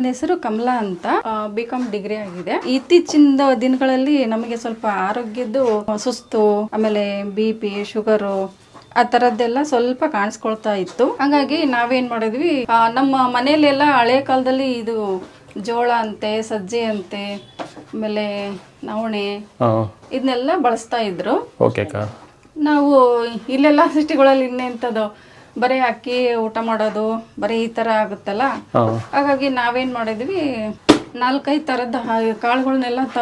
ನನ್ನ ಹೆಸರು ಕಮಲಾ ಅಂತ. ಬಿ ಕಾಮ್ ಡಿಗ್ರಿ ಆಗಿದೆ. ಇತ್ತೀಚಿನ ದಿನಗಳಲ್ಲಿ ನಮಗೆ ಸ್ವಲ್ಪ ಆರೋಗ್ಯದ್ದು ಸುಸ್ತು ಆಮೇಲೆ ಬಿ ಪಿ ಶುಗರು ಆ ಥರದ್ದೆಲ್ಲ ಸ್ವಲ್ಪ ಕಾಣಿಸ್ಕೊಳ್ತಾ ಇತ್ತು. ಹಾಗಾಗಿ ನಾವೇನ್ ಮಾಡಿದ್ವಿ ನಮ್ಮ ಮನೆಯಲ್ಲೆಲ್ಲ ಹಳೆ ಕಾಲದಲ್ಲಿ ಇದು ಜೋಳ ಅಂತೆ ಸಜ್ಜೆ ಅಂತೆ ಆಮೇಲೆ ನವಣೆ ಇದನ್ನೆಲ್ಲ ಬಳಸ್ತಾ ಇದ್ರು. ನಾವು ಇಲ್ಲೆಲ್ಲ ಸಿಟಿಗಳಲ್ಲಿ ಇನ್ನೆಂಥದ್ದು ಬರೀ ಅಕ್ಕಿ ಊಟ ಮಾಡೋದು ಬರೀ ಈ ತರ ಆಗುತ್ತಲ್ಲ? ಹಾಗಾಗಿ ನಾವೇನ್ ಮಾಡಿದ್ವಿ ನಾಲ್ಕೈದು ಥರದ ಕಾಳುಗಳನ್ನೆಲ್ಲ ತ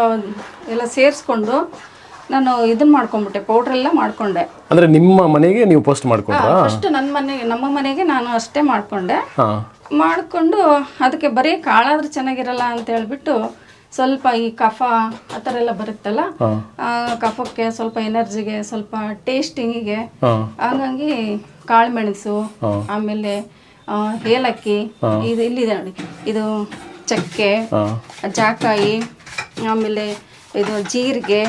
ಎಲ್ಲ ಸೇರಿಸ್ಕೊಂಡು ನಾನು ಇದನ್ನ ಮಾಡ್ಕೊಂಡ್ಬಿಟ್ಟೆ ಪೌಡರ್ ಎಲ್ಲ ಮಾಡ್ಕೊಂಡೆ. ಅಂದ್ರೆ ನಿಮ್ಮ ಮನೆಗೆ ನೀವು ಪೋಸ್ಟ್ ಮಾಡ್ಕೊಂಡ್ರಾ? ಫಸ್ಟ್ ನನ್ನ ಮನೆಗೆ ನಮ್ಮ ಮನೆಗೆ ನಾನು ಅಷ್ಟೇ ಮಾಡ್ಕೊಂಡು. ಮಾಡಿಕೊಂಡು ಅದಕ್ಕೆ ಬರೀ ಕಾಳಾದ್ರೂ ಚೆನ್ನಾಗಿರಲ್ಲ ಅಂತ ಹೇಳ್ಬಿಟ್ಟು ಸ್ವಲ್ಪ ಈ ಕಫ ಆ ಥರ ಎಲ್ಲ ಬರುತ್ತಲ್ಲ ಆ, ಕಫಕ್ಕೆ ಸ್ವಲ್ಪ ಎನರ್ಜಿಗೆ ಸ್ವಲ್ಪ ಟೇಸ್ಟಿಂಗಿಗೆ ಹಂಗಾಗಿ ಕಾಳುಮೆಣಸು ಕಾಳು ಮೆಣಸು ಆಮೇಲೆ ಆ, ಏಲಕ್ಕಿ ಇದು ಇಲ್ಲಿದೆ ನೋಡಿ. ಇದು ಚಕ್ಕೆ ಜಾಕಾಯಿ ಆಮೇಲೆ ಇದು ಜೀರಿಗೆ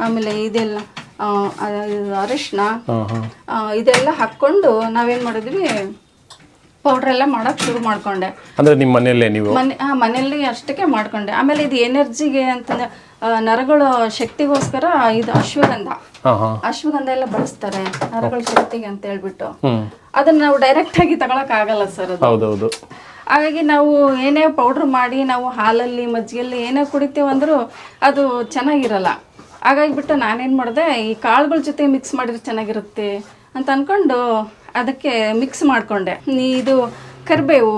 ಆಮೇಲೆ ಇದೆಲ್ಲ ಆ, ಆ, ಇದು ಅರಿಶಿನ ಇದೆಲ್ಲ ಹಾಕ್ಕೊಂಡು ನಾವೇನು ಮಾಡಿದ್ವಿ ಪೌಡ್ರ್ ಎಲ್ಲ ಮಾಡಕ್ ಶುರು ಮಾಡ್ಕೊಂಡೆ. ಅಂದ್ರೆ ನಿಮ್ಮ ಮನೆಯಲ್ಲೇ ನೀವು? ಮನೆ ಮನೆಯಲ್ಲಿ ಅಷ್ಟಕ್ಕೆ ಮಾಡ್ಕೊಂಡೆ. ಆಮೇಲೆ ಇದು ಎನರ್ಜಿಗೆ ಅಂತಂದ್ರೆ ಆ, ನರಗಳ ಶಕ್ತಿಗೋಸ್ಕರ ಇದು ಅಶ್ವಗಂಧ. ಹಾಂ ಹಾಂ. ಅಶ್ವಗಂಧ ಎಲ್ಲ ಬಳಸ್ತಾರೆ ನರಗಳ ಶಕ್ತಿಗೆ ಅಂತ ಹೇಳ್ಬಿಟ್ಟು. ಅದನ್ನ ನಾವು ಡೈರೆಕ್ಟ್ ಆಗಿ ತಗೊಳಕ್ ಆಗಲ್ಲ ಸರ್ ಅದು. ಹೌದೌದು. ಹಾಗಾಗಿ ನಾವು ಏನೇ ಪೌಡರ್ ಮಾಡಿ ನಾವು ಹಾಲಲ್ಲಿ ಮಜ್ಜಿಗೆಯಲ್ಲಿ ಏನೇ ಕುಡಿತೀವಿ ಅಂದ್ರೂ ಅದು ಚೆನ್ನಾಗಿರಲ್ಲ. ಹಾಗಾಗಿ ಬಿಟ್ಟು ನಾನೇನ್ ಮಾಡಿದೆ ಈ ಕಾಳುಗಳ ಜೊತೆ ಮಿಕ್ಸ್ ಮಾಡಿದ್ರೆ ಚೆನ್ನಾಗಿರುತ್ತೆ ಅಂತ ಅನ್ಕೊಂಡು ಅದಕ್ಕೆ ಮಿಕ್ಸ್ ಮಾಡ್ಕೊಂಡೆ. ಇದು ಕರಿಬೇವು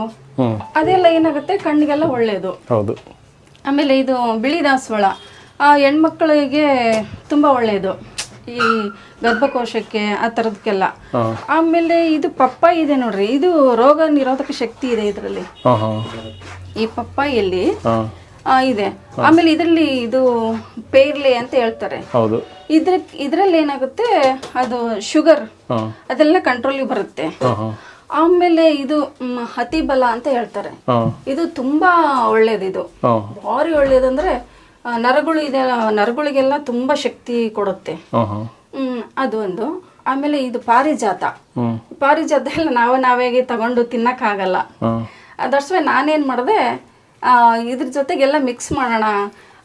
ಅದೆಲ್ಲ ಏನಾಗುತ್ತೆ? ಕಣ್ಣಿಗೆಲ್ಲ ಒಳ್ಳೇದು. ಹೌದು. ಆಮೇಲೆ ಇದು ಬಿಳಿ ದಾಸವಾಳ ಆ ಹೆಣ್ಮಕ್ಳಿಗೆ ತುಂಬಾ ಒಳ್ಳೇದು. ಈ ಗರ್ಭಕೋಶಕ್ಕೆ ಆ ಥರದಕ್ಕೆಲ್ಲ ಆಮೇಲೆ ಇದು ಪಪ್ಪಾಯಿ ಇದೆ ನೋಡ್ರಿ. ಇದು ರೋಗ ನಿರೋಧಕ ಶಕ್ತಿ ಇದೆ ಇದರಲ್ಲಿ. ಈ ಪಪ್ಪಾಯಲ್ಲಿ ಇದೆ. ಆಮೇಲೆ ಇದರಲ್ಲಿ ಇದು ಪೇರ್ಲೆ ಅಂತ ಹೇಳ್ತಾರೆ. ಹೌದು. ಇದ್ರ ಇದರಲ್ಲಿ ಏನಾಗುತ್ತೆ? ಅದು ಶುಗರ್. ಅದೆಲ್ಲ ಕಂಟ್ರೋಲಿಗೆ ಬರುತ್ತೆ. ಆಮೇಲೆ ಇದು ಹತಿ ಅತಿ ಬಲ ಅಂತ ಹೇಳ್ತಾರೆ. ಇದು ತುಂಬಾ ಒಳ್ಳೇದಿದು ಇದು. ಭಾರಿ ಒಳ್ಳೇದಂದ್ರೆ ನರಗಳು ಇದೆ ನರಗಳಿಗೆಲ್ಲ ತುಂಬಾ ಶಕ್ತಿ ಕೊಡುತ್ತೆ. ಹ್ಮ್ ಅದು ಒಂದು. ಆಮೇಲೆ ಇದು ಪಾರಿಜಾತ. ಪಾರಿಜಾತ ಎಲ್ಲ ನಾವೇ ನಾವೇ ತಗೊಂಡು ತಿನ್ನಕ್ಕಾಗಲ್ಲ. ಅದರ್ಸ್ವೆ ನಾನೇನು ಮಾಡಿದೆ ಇದ್ರ ಜೊತೆಗೆಲ್ಲ ಮಿಕ್ಸ್ ಮಾಡೋಣ.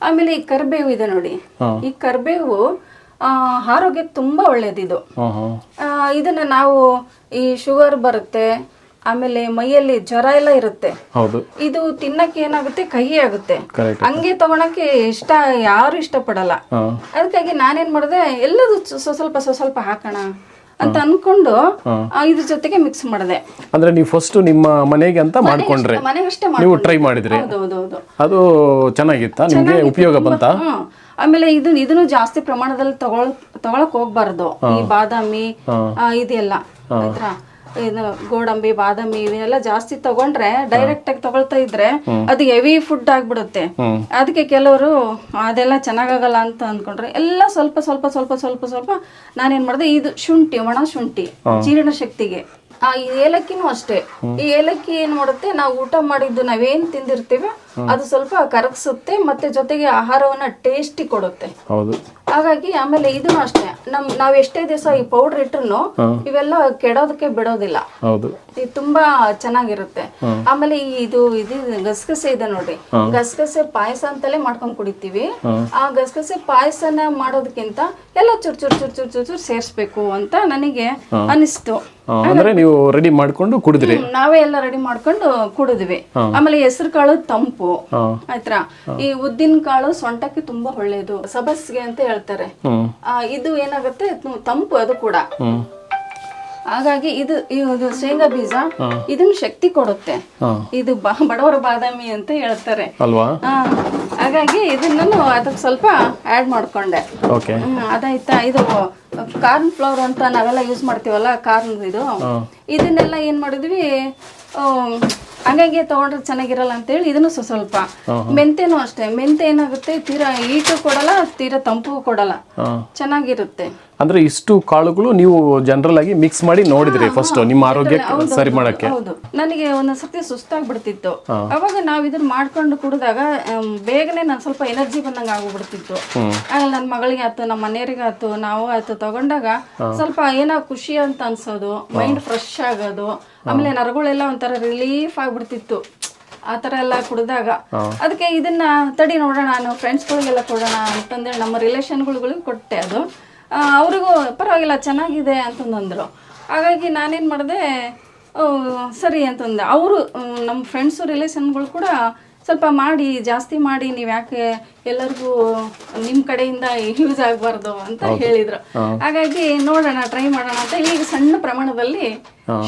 ಆಮೇಲೆ ಈ ಕರಿಬೇವು ಇದೆ ನೋಡಿ. ಈ ಕರಿಬೇವು ಆ, ಆರೋಗ್ಯಕ್ಕೆ ತುಂಬಾ ಒಳ್ಳೇದಿದು. ಇದನ್ನ ನಾವು ಈ ಶುಗರ್ ಬರುತ್ತೆ ಆಮೇಲೆ ಮೈಯಲ್ಲಿ ಜ್ವರ ಎಲ್ಲ ಇರುತ್ತೆ. ಇದು ತಿನ್ನಕ್ಕೆ ಏನಾಗುತ್ತೆ? ಕಹಿ ಆಗುತ್ತೆ. ಹಂಗೆ ತಗೊಳಕ್ಕೆ ಇಷ್ಟ ಯಾರು ಇಷ್ಟ ಪಡಲ್ಲ ಅದಕ್ಕಾಗಿ ನಾನೇನ್ ಮಾಡಿದೆ ಎಲ್ಲದು ಸ್ವ- ಸ್ವಲ್ಪ ಸ್ವ- ಸ್ವಲ್ಪ ಹಾಕೋಣ. ಅಂತ ಅನ್ಕೊಂಡು ಆ, ಇದ್ರ ಜೊತೆಗೆ ಮಿಕ್ಸ್ ಮಾಡಿದೆ. ಅಂದ್ರೆ ನೀವು ಫಸ್ಟ್ ನಿಮ್ಮ ಮನೆಗೆ ಅಂತ ಮಾಡ್ಕೊಂಡ್ರೆ. ಮನೆಗಷ್ಟೇ ನೀವು ಟ್ರೈ ಮಾಡಿದ್ರೆ. ಹೌದೌದು ಅದು ಚೆನ್ನಾಗಿತ್ತಾ? ನಿಮ್ಗೆ ಉಪಯೋಗ ಬಂತ? ಹ್ಮ್ ಆಮೇಲೆ ಇದು ಇದನ್ನು ಜಾಸ್ತಿ ಪ್ರಮಾಣದಲ್ಲಿ ತಗೊಳ್ ತಗೊಳಕ್ ಹೋಗ್ಬಾರ್ದು. ಈ ಬಾದಾಮಿ ಆ, ಇದೆಲ್ಲ. ಆಯ್ತಾ? ಇದು ಗೋಡಂಬಿ ಬಾದಾಮಿ ಇವನ್ನೆಲ್ಲ ಜಾಸ್ತಿ ತಗೊಂಡ್ರೆ ಡೈರೆಕ್ಟ್ ಆಗಿ ತಗೊಳ್ತಾ ಇದ್ರೆ ಅದು ಹೆವಿ ಫುಡ್ ಆಗ್ಬಿಡುತ್ತೆ. ಅದಕ್ಕೆ ಕೆಲವರು ಅದೆಲ್ಲ ಚೆನ್ನಾಗಾಗಲ್ಲ ಅಂತ ಅಂದ್ಕೊಂಡ್ರೆ ಎಲ್ಲ ಸ್ವಲ್ಪ ಸ್ವಲ್ಪ ಸ್ವಲ್ಪ ಸ್ವಲ್ಪ ಸ್ವಲ್ಪ ನಾನೇನ್ ಮಾಡಿದೆ ಇದು ಶುಂಠಿ ಒಣ ಶುಂಠಿ ಜೀರ್ಣ ಶಕ್ತಿಗೆ. ಆ ಈ ಏಲಕ್ಕಿನೂ ಅಷ್ಟೇ. ಈ ಏಲಕ್ಕಿ ಏನ್ ಮಾಡುತ್ತೆ ನಾವು ಊಟ ಮಾಡಿದ್ದು ನಾವೇನ್ ತಿಂದಿರ್ತೀವಿ ಅದು ಸ್ವಲ್ಪ ಕರಗಿಸುತ್ತೆ ಮತ್ತೆ ಜೊತೆಗೆ ಆಹಾರವನ್ನ ಟೇಸ್ಟಿ ಕೊಡುತ್ತೆ. ಹೌದು. ಹಾಗಾಗಿ ಆಮೇಲೆ ಇದನ್ನು ಅಷ್ಟೇ. ನಮ್ ನಾವ್ ಎಷ್ಟೇ ದಿವಸ ಈ ಪೌಡರ್ ಇಟ್ರು ಇವೆಲ್ಲ ಕೆಡೋದಕ್ಕೆ ಬಿಡೋದಿಲ್ಲ. ಹೌದು. ಇದು ತುಂಬಾ ಚೆನ್ನಾಗಿರುತ್ತೆ. ಆಮೇಲೆ ಈ ಇದು ಇದು ಗಸಗಸೆ ಇದೆ ನೋಡಿ. ಗಸಗಸೆ ಪಾಯಸ ಅಂತಲೇ ಮಾಡ್ಕೊಂಡ್ ಕುಡಿತೀವಿ. ಆ ಗಸಗಸೆ ಪಾಯಸನ ಮಾಡೋದಕ್ಕಿಂತ ಎಲ್ಲ ಚೂರ್ ಚೂರ್ ಚೂರ್ ಚೂರ್ ಚೂರ್ ಚೂರ್ ಸೇರ್ಸ್ಬೇಕು ಅಂತ ನನಗೆ ಅನಿಸ್ತು. ಅಂದ್ರೆ ನೀವು ರೆಡಿ ಮಾಡ್ಕೊಂಡು ಕುಡಿದ್ರಿ. ನಾವೇ ಎಲ್ಲ ರೆಡಿ ಮಾಡ್ಕೊಂಡು ಕುಡಿದ್ವಿ. ಆಮೇಲೆ ಹೆಸರು ಕಾಳು ತಂಪು. ಹಾಂ. ಆಯ್ತಾ? ಈ ಉದ್ದಿನ ಕಾಳು ಸೊಂಟಕ್ಕೆ ತುಂಬಾ ಒಳ್ಳೇದು. ಸಬಸ್ಗೆ ಅಂತ ಹೇಳ್ತಾರೆ. ಆ, ಇದು ಏನಾಗುತ್ತೆ? ತು- ತಂಪು ಅದು ಕೂಡ. ಹಾಗಾಗಿ ಇದು ಇದು ಶೇಂಗಾ ಬೀಜ ಇದನ್ನ ಶಕ್ತಿ ಕೊಡುತ್ತೆ. ಇದು ಬ- ಬಡವರ ಬಾದಾಮಿ ಅಂತ ಹೇಳ್ತಾರೆ. ಅಲ್ವಾ? ಆ, ಹಾಗಾಗಿ ಇದನ್ನ ಅದಕ್ಕೆ ಸ್ವಲ್ಪ ಆ್ಯಡ್ ಮಾಡ್ಕೊಂಡೆ. ಓಕೆ ಹ್ಮ್, ಅದಾಯ್ತಾ? ಇದು ಕಾರ್ನ್ ಫ್ಲವರ್ ಅಂತ ನಾವೆಲ್ಲ ಯೂಸ್ ಮಾಡ್ತೀವಲ್ಲ ಕಾರ್ನ್ ಇದು. ಇದನ್ನೆಲ್ಲ ಏನ್ ಮಾಡಿದ್ವಿ? ಹಂಗಾಗಿ ತಗೊಂಡ್ರೆ ಚೆನ್ನಾಗಿರಲ್ಲ ಅಂತೇಳಿ ಇದನ್ನು ಸ್ವಸ್ವಲ್ಪ ಸ್ವಲ್ಪ ಮೆಂತೆನೂ ಅಷ್ಟೇ. ಮೆಂತೆ ಏನಾಗುತ್ತೆ ತೀರಾ ಈಟು ಕೊಡಲ್ಲ ತೀರಾ ತಂಪು ಕೊಡಲ್ಲ. ಚೆನ್ನಾಗಿರುತ್ತೆ. ಅಂದ್ರೆ ಇಷ್ಟು ಕಾಳುಗಳು ನೀವು ಜನರಲ್ ಆಗಿ ಮಿಕ್ಸ್ ಮಾಡಿ ನೋಡಿದ್ರಿ ಫಸ್ಟ್ ನಿಮ್ಮ ಆರೋಗ್ಯಕ್ಕೆ ಸರಿ ಮಾಡಕ್ಕೆ. ಹೌದು. ನನಗೆ ಒಂದೊಂದ್ಸತಿ ಸುಸ್ತಾಗ್ಬಿಡ್ತಿತ್ತು. ಅವಾಗ ನಾವ್ ಇದನ್ನ ಮಾಡ್ಕೊಂಡು ಕುಡಿದಾಗ ಆಮ್, ಬೇಗನೆ ನಾನು ಸ್ವಲ್ಪ ಎನರ್ಜಿ ಬಂದಂಗ ಆಗ್ಬಿಡ್ತಿತ್ತು. ಆಗ ನನ್ನ ಮಗಳಿಗೆ ಆಯ್ತು ನಮ್ಮ ಮನೆಯವರಿಗೆ ಆಯ್ತು ನಾವು ಆಯ್ತು ತಗೊಂಡಾಗ ಸ್ವಲ್ಪ ಏನೋ ಖುಷಿ ಅಂತ ಅನ್ಸೋದು ಮೈಂಡ್ ಫ್ರೆಶ್ ಆಗೋದು ಆಮೇಲೆ ನರಗಳೆಲ್ಲ ಒಂಥರ ರಿಲೀಫ್ ಆಗ್ಬಿಡ್ತಿತ್ತು. ಆತರ ಥರ ಎಲ್ಲ ಕುಡಿದಾಗ. ಅದಕ್ಕೆ ಇದನ್ನ ತಡಿ ನೋಡೋಣ ನಾನು ಫ್ರೆಂಡ್ಸ್ಗಳಿಗೆಲ್ಲ ಕೊಡೋಣ ಅಂತಂದೇಳಿ ನಮ್ಮ ರಿಲೇಷನ್ಗಳಿಗೂ ಕೊಟ್ಟೆ ಅದು. ಅವ್ರಿಗೂ ಪರವಾಗಿಲ್ಲ ಚೆನ್ನಾಗಿದೆ ಅಂತಂದ್ರು ಹಾಗಾಗಿ ನಾನೇನು ಮಾಡಿದೆ ಸರಿ ಅಂತಂದೆ. ಅವರು ನಮ್ಮ ಫ್ರೆಂಡ್ಸು ರಿಲೇಷನ್ಗಳು ಕೂಡ ಸ್ವಲ್ಪ ಮಾಡಿ ಜಾಸ್ತಿ ಮಾಡಿ ನೀವು ಯಾಕೆ ಎಲ್ಲರಿಗೂ ನಿಮ್ಮ ಕಡೆಯಿಂದ ಯೂಸ್ ಆಗಬಾರ್ದು ಅಂತ ಹೇಳಿದ್ರು. ಹಾಗಾಗಿ ನೋಡೋಣ ಟ್ರೈ ಮಾಡೋಣ ಅಂತ ಈಗ ಸಣ್ಣ ಪ್ರಮಾಣದಲ್ಲಿ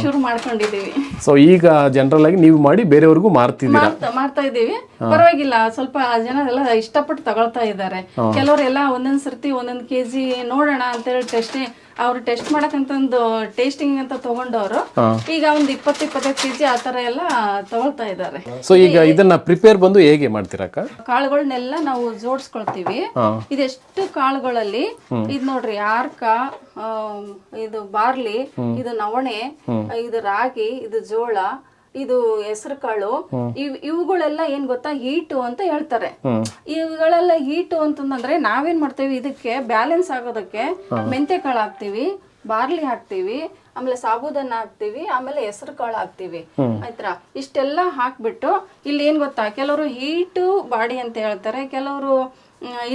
ಶುರು ಮಾಡ್ಕೊಂಡಿದ್ದೀವಿ. ಸೊ ಈಗ ಜನರಲ್ ಆಗಿ ನೀವು ಮಾಡಿ ಬೇರೆಯವ್ರಿಗೂ ಮಾರ್ತಿದ್ದೀರಾ? ಮಾಡ್ತಾ ಇದ್ದೀವಿ. ಪರವಾಗಿಲ್ಲ ಸ್ವಲ್ಪ ಜನ ಎಲ್ಲ ಇಷ್ಟಪಟ್ಟು ತಗೊಳ್ತಾ ಇದ್ದಾರೆ. ಕೆಲವರೆಲ್ಲ ಒಂದೊಂದ್ ಸರ್ತಿ ಒಂದೊಂದ್ ಕೆಜಿ ನೋಡೋಣ ಅಂತ ಹೇಳಿ ಟೆಸ್ಟ್ ಅವ್ರು ಟೆಸ್ಟ್ ಮಾಡಕ್ಕಂತಂದು ಟೇಸ್ಟಿಂಗ್ ಅಂತ ತಗೊಂಡವರು. ಈಗ ಒಂದ್ ಇಪ್ಪತ್ತು ಇಪ್ಪತ್ತೈದು ಕೆಜಿ ಆ ತರ ಎಲ್ಲ ತಗೊಳ್ತಾ ಇದ್ದಾರೆ. ಸೊ ಈಗ ಇದನ್ನ ಪ್ರಿಪೇರ್ ಬಂದು ಹೇಗೆ ಮಾಡ್ತೀರಕ್ಕ ಕಾಳುಗಳನ್ನೆಲ್ಲ ನಾವು ಜೋಡಿಸ್ಕೊಳ್ತೀವಿ. ಇದೆಷ್ಟು ಕಾಳುಗಳಲ್ಲಿ ಇದು ನೋಡ್ರಿ ಆರ್ಕ ಇದು ಬಾರ್ಲಿ ಇದು ನವಣೆ ಇದು ರಾಗಿ ಇದು ಜೋಳ ಇದು ಹೆಸರು ಕಾಳು. ಇವ್ ಇವುಗಳೆಲ್ಲ ಏನ್ ಗೊತ್ತಾ? ಹೀಟು ಅಂತ ಹೇಳ್ತಾರೆ. ಇವುಗಳೆಲ್ಲ ಹೀಟು ಅಂತಂದ್ರೆ ನಾವೇನ್ ಮಾಡ್ತೇವೆ? ಇದಕ್ಕೆ ಬ್ಯಾಲೆನ್ಸ್ ಆಗೋದಕ್ಕೆ ಮೆಂತೆ ಕಾಳು ಹಾಕ್ತಿವಿ ಬಾರ್ಲಿ ಹಾಕ್ತಿವಿ ಆಮೇಲೆ ಸಾಬೂದನ್ನ ಹಾಕ್ತಿವಿ ಆಮೇಲೆ ಹೆಸರು ಕಾಳು ಹಾಕ್ತಿವಿ. ಆಯ್ತಾ? ಇಷ್ಟೆಲ್ಲ ಹಾಕ್ಬಿಟ್ಟು ಇಲ್ಲಿ ಏನ್ ಗೊತ್ತಾ? ಕೆಲವರು ಹೀಟು ಬಾಡಿ ಅಂತ ಹೇಳ್ತಾರೆ ಕೆಲವರು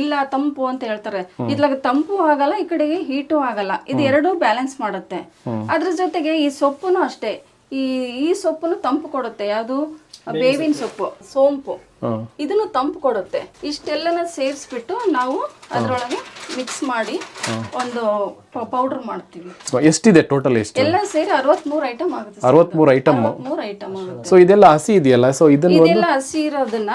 ಇಲ್ಲ ತಂಪು ಅಂತ ಹೇಳ್ತಾರೆ. ಇದ್ಲಾಗ ತಂಪು ಆಗಲ್ಲ ಈ ಕಡೆಗೆ ಹೀಟು ಆಗಲ್ಲ. ಇದು ಎರಡೂ ಬ್ಯಾಲೆನ್ಸ್ ಮಾಡುತ್ತೆ. ಅದ್ರ ಜೊತೆಗೆ ಈ ಸೊಪ್ಪುನು ಅಷ್ಟೇ. ಈ ಈ ಸೊಪ್ಪುನು ತಂಪು ಕೊಡುತ್ತೆ. ಯಾವುದು? ಬೇವಿನ ಸೊಪ್ಪು. ಸೋಂಪು. ಇದನ್ನು ತಂಪು ಕೊಡುತ್ತೆ. ಇಷ್ಟೆಲ್ಲನ ಸೇರಿಸ್ಬಿಟ್ಟು ನಾವು ಅದ್ರೊಳಗೆ ಮಿಕ್ಸ್ ಮಾಡಿ ಒಂದು ಪೌಡರ್ ಮಾಡ್ತೀವಿ. ಸೊ ಎಷ್ಟಿದೆ ಟೋಟಲ್ ಎಷ್ಟು? ಎಲ್ಲ ಸೇರಿ ಅರವತ್ಮೂರು ಐಟಮ್ ಆಗುತ್ತೆ ಅರವತ್ಮೂರು ಐಟಮ್ ಮೂರು ಐಟಮ್ ಆಗುತ್ತೆ. ಸೊ ಇದೆಲ್ಲ ಹಸಿ ಇದೆಯಲ್ಲ? ಸೊ ಇದನ್ನ ಇದೆಲ್ಲ ಹಸಿ ಇರೋದನ್ನ